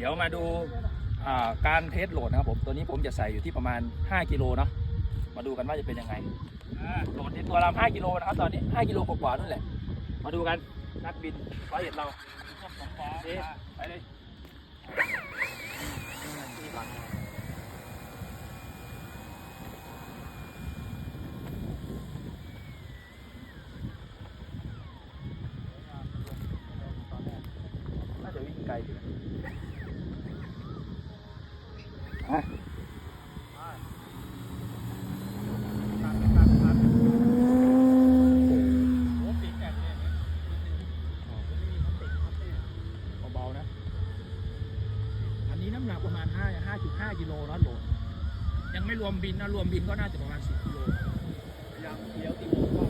เดี๋ยวมาดูการเทสโหลดนะครับผม ตัวนี้ผมจะใส่อยู่ที่ประมาณ 5 กิโลเนาะ มาดูกันว่าจะเป็นยังไงโหลดในตัวลำ5กิโลนะครับตอนนี้ 5 กิโลกว่าๆนั่นแหละ มาดูกันนักบินร้อยเอ็ดเราไปเลยน่าจะวิ่งไกลอยู่ นะอะเบาๆนะ อันนี้น้ำหนักประมาณ 5 5.5กิโลเนอะโหลดยังไม่รวมบินนะ รวมบินก็น่าจะประมาณ 10กิโลยังเลี้ยวตีวงเข้า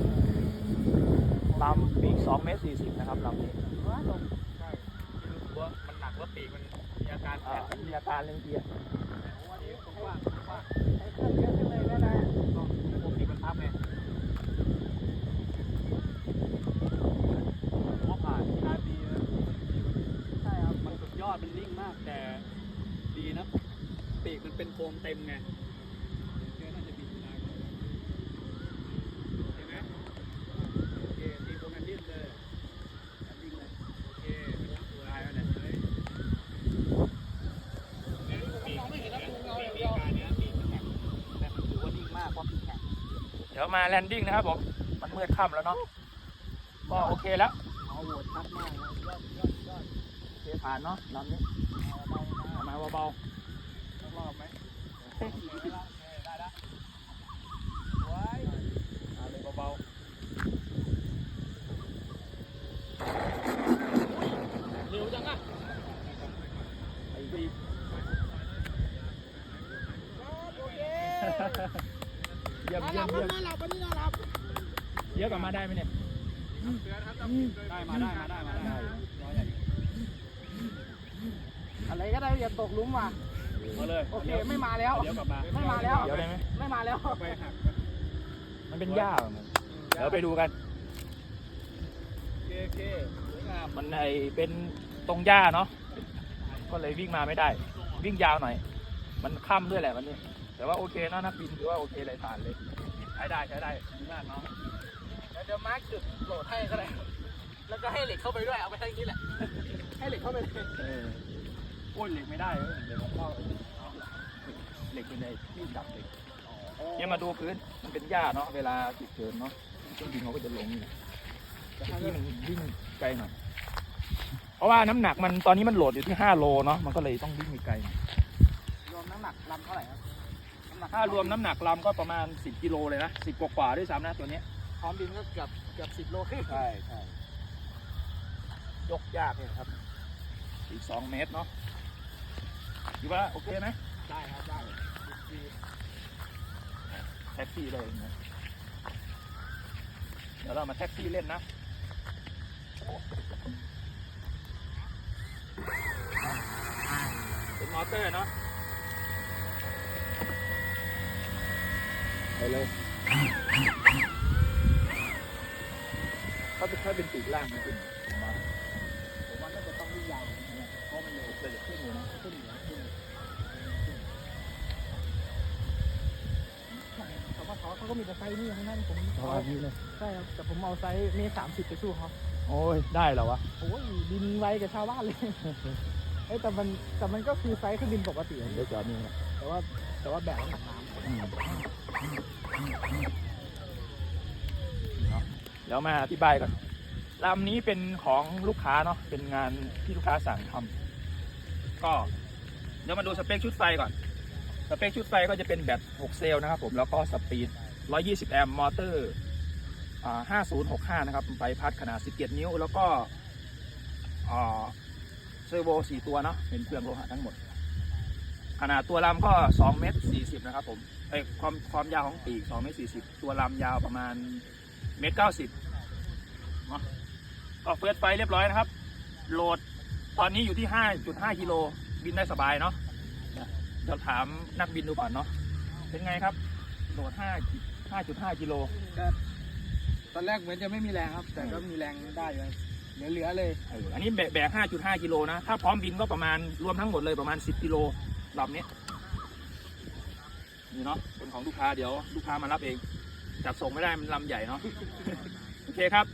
ลำปีก2เมตร40 นะครับลำนี้ใช่ไม่รู้ตัวมันหนักแล้วปีกมันมีอา การแผลอ่ามีอาการเรื่องเกียร์เพราว่านี้ผมว่าผมว่าใช้เครื่องเยอะขึ้นเลยนะนะต้องระบบปีกมันทับไงผมว่าผ่านยาดีใช่ครับ มันสุดยอด มันนิ่งมากแต่ดีนะ ปีกมันเป็นโฟมเต็มไงเชื่อน่าจะบินได้เห็นไหมโอเคตีโฟมกันดิ้นเลยกันดิ้นเลยโอเคไม่ต้องกลัวอะไรแล้วเนี่ยเฮ้ย ไม่เห็นแล้วเงาอย่างเดียวแต่มันถือว่านิ่งมากเพราะปีกแข็ง เดี๋ยว มาแลนดิ้งนะครับผม มันมืดค่ำแล้วเนาะ ก็โอเคแล้วเอาโหดชัดมากยอดยอดยอดโอเคผ่านเนาะลำนี้เอาเบาๆนะมเบารอบไหมได้ละไว้ ๆมาเลยเบาๆเร็วจังอะไอ้บี เยี่ยมเยี่ยมเยี่ยมน่าหลับวันนี้น่าหลับเดี๋ยวกลับมาได้ไหมเนี่ยได้มาได้มาได้มาได้ร้อยใหญ่อะไรก็ได้อย่าตกหลุมว่ะมาเลยโอเคไม่มาแล้วเดี๋ยวกลับมาไม่มาแล้วเดี๋ยวได้ไหมไม่มาแล้วไปหักมันเป็นหญ้าเหรอมันเดี๋ยวไปดูกันโอเคโอเคสวยงามมันไอเป็นตรงหญ้าเนาะก็เลยวิ่งมาไม่ได้ วิ่งยาวหน่อย มันค่ำด้วยแหละวันนี้แต่ว่าโอเคนะนักบินถือว่าโอเคเลยผ่านเลยใช้ได้ใช้ได้ดีมากน้องเดี๋ยวเดี๋ยวมาร์กจุดโหลดให้ก็ได้แล้วก็ให้เหล็กเข้าไปด้วย เอาไปทางนี้แหละ ให้เหล็กเข้าไปเลยเออโอ้ยเหล็กไม่ได้เว้ยเดี๋ยวผมเข้าเอาเหล็กเป็นในที่ดับเหล็กเนี่ยมาดูพื้น มันเป็นหญ้าเนาะ เวลาติดเกินเนาะเครื่องบินเขาก็จะลงนี่แหละแต่ที่มันวิ่งไกลหน่อย เพราะว่าน้ำหนักมันตอนนี้มันโหลดอยู่ที่5โลเนาะ มันก็เลยต้องวิ่งไกลหน่อยรวมน้ำหนักลำเท่าไหร่ครับน้ำหนัก ถ้ารวมน้ำหนักลำก็ประมาณ 10 กิโลเลยนะ 10 กว่าๆด้วยซ้ำนะตัวเนี้ยพร้อมบินก็เกือบเกือบสิบโลขึ้นใช่ใช่ยกยากเนี่ยครับ อีก 2 เมตรเนาะอยู่ว่าโอเคไหมได้ครับได้แท็กซี่เลยนะเดี๋ยวเรามาแท็กซี่เล่นนะ เป็นมอเตอร์เนาะ ไปเลยถ้าเป็นถ้าเป็นปีกล่างมันเป็นผมว่าผมว่าน่าจะต้องวิ่งยาวเพราะมันเร็วเลยขึ้นเลยนะขึ้นอยู่นะขึ้นแต่ว่าเขาเขาก็มีแต่ไซส์นี่ทั้งนั้นผมเพราะว่านี่เลยใช่ครับแต่ผมเอาไซส์เมตรสามสิบไปสู้เขาโอ้ยได้เหรอวะโอ้ยบินไวกับชาวบ้านเลยเอ้ยแต่มันแต่มันก็คือไซส์เครื่องบินปกติเดี๋ยวจอดนี่นะ แต่ว่าแต่ว่าแบกน้ำหนักน้อืมเดี๋ยวมาอธิบายก่อนลำนี้เป็นของลูกค้าเนาะเป็นงานที่ลูกค้าสั่งทำก็เดี๋ยวมาดูสเปคชุดไฟก่อนสเปคชุดไฟก็จะเป็นแบต6เซลล์นะครับผมแล้วก็สปีด 120 แอมป์มอเตอร์5065 นะครับใบพัดขนาด 17 นิ้ว แล้วก็เซอร์โว 4 ตัวเนาะเป็นเครื่องโลหะทั้งหมด ขนาดตัวลำก็2เมตร40 นะครับผมไอยความความยาวของปีก2เมตร40 ตัวลำยาวประมาณเมตร90เนาะก็เฟิร์สไฟเรียบร้อยนะครับ โหลดตอนนี้อยู่ที่ 5.5กิโลบินได้สบายเนาะเดี๋ยวถามนักบินดูก่อนเนาะเป็นไงครับ โหลด 5 5.5กิโลำตอนแรกเหมือนจะไม่มีแรงครับ แต่ก็มีแรงได้อยู่นะเหลือๆเลยเอออันนี้แบกแบก5.5กิโลนะ ถ้าพร้อมบินก็ประมาณรวมทั้งหมดเลยประมาณ 10กิโล ลำนี้นี่เนาะเป็นของลูกค้าเดี๋ยว ลูกค้ามารับเอง จัดส่งไม่ได้มันลำใหญ่เนาะโอเคครับ